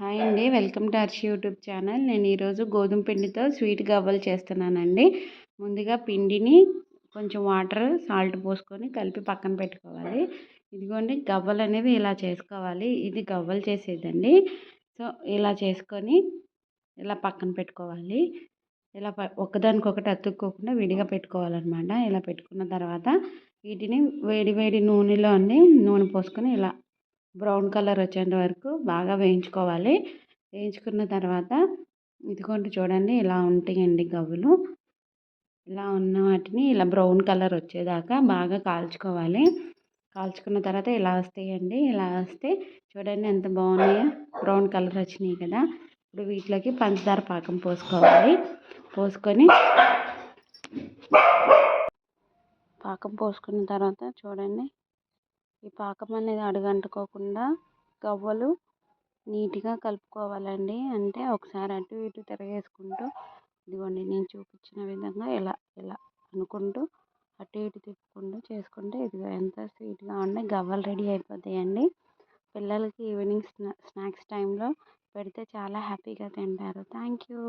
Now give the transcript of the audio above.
Hi అండి. Welcome to Arshi YouTube channel. నేను ఈరోజు గోధుమ పిండితో స్వీట్ గవ్వలు చేస్తున్నానండి. ముందుగా పిండిని కొంచెం వాటర్ సాల్ట్ పోసుకొని కలిపి పక్కన పెట్టుకోవాలి. ఇదిగోండి గవ్వలు అనేవి ఇలా చేసుకోవాలి. ఇది గవ్వలు చేసేదండి. సో ఇలా చేసుకొని ఇలా పక్కన పెట్టుకోవాలి. ఇలా ఒకదానికొకటి అతుక్కోకుండా విడిగా పెట్టుకోవాలన్నమాట. ఇలా పెట్టుకున్న తర్వాత వీటిని వేడి వేడి నూనెలో అండి నూనె పోసుకొని ఇలా బ్రౌన్ కలర్ వచ్చేంత వరకు బాగా వేయించుకోవాలి. వేయించుకున్న తర్వాత ఇదిగోండి చూడండి ఇలా ఉంటాయండి గవ్వులు. ఇలా ఉన్న వాటిని ఇలా బ్రౌన్ కలర్ వచ్చేదాకా బాగా కాల్చుకోవాలి. కాల్చుకున్న తర్వాత ఇలా వస్తాయండి. ఇలా వస్తే చూడండి ఎంత బాగున్నాయో. బ్రౌన్ కలర్ వచ్చినాయి కదా. ఇప్పుడు వీటిలోకి పంచదార పాకం పోసుకోవాలి. పోసుకొని పాకం పోసుకున్న తర్వాత చూడండి ఈ పాకం అనేది అడుగంటుకోకుండా గవ్వలు నీట్గా కలుపుకోవాలండి. అంటే ఒకసారి అటు ఇటు తిరగేసుకుంటూ ఇదిగోండి నేను చూపించిన విధంగా ఇలా ఇలా అనుకుంటూ అటు ఇటు తిప్పుకుంటూ చేసుకుంటే ఇదిగో ఎంత స్వీట్గా ఉన్నాయి గవ్వలు రెడీ అయిపోతాయండి. పిల్లలకి ఈవినింగ్ స్నా స్నాక్స్ టైంలో పెడితే చాలా హ్యాపీగా తింటారు. Thank you.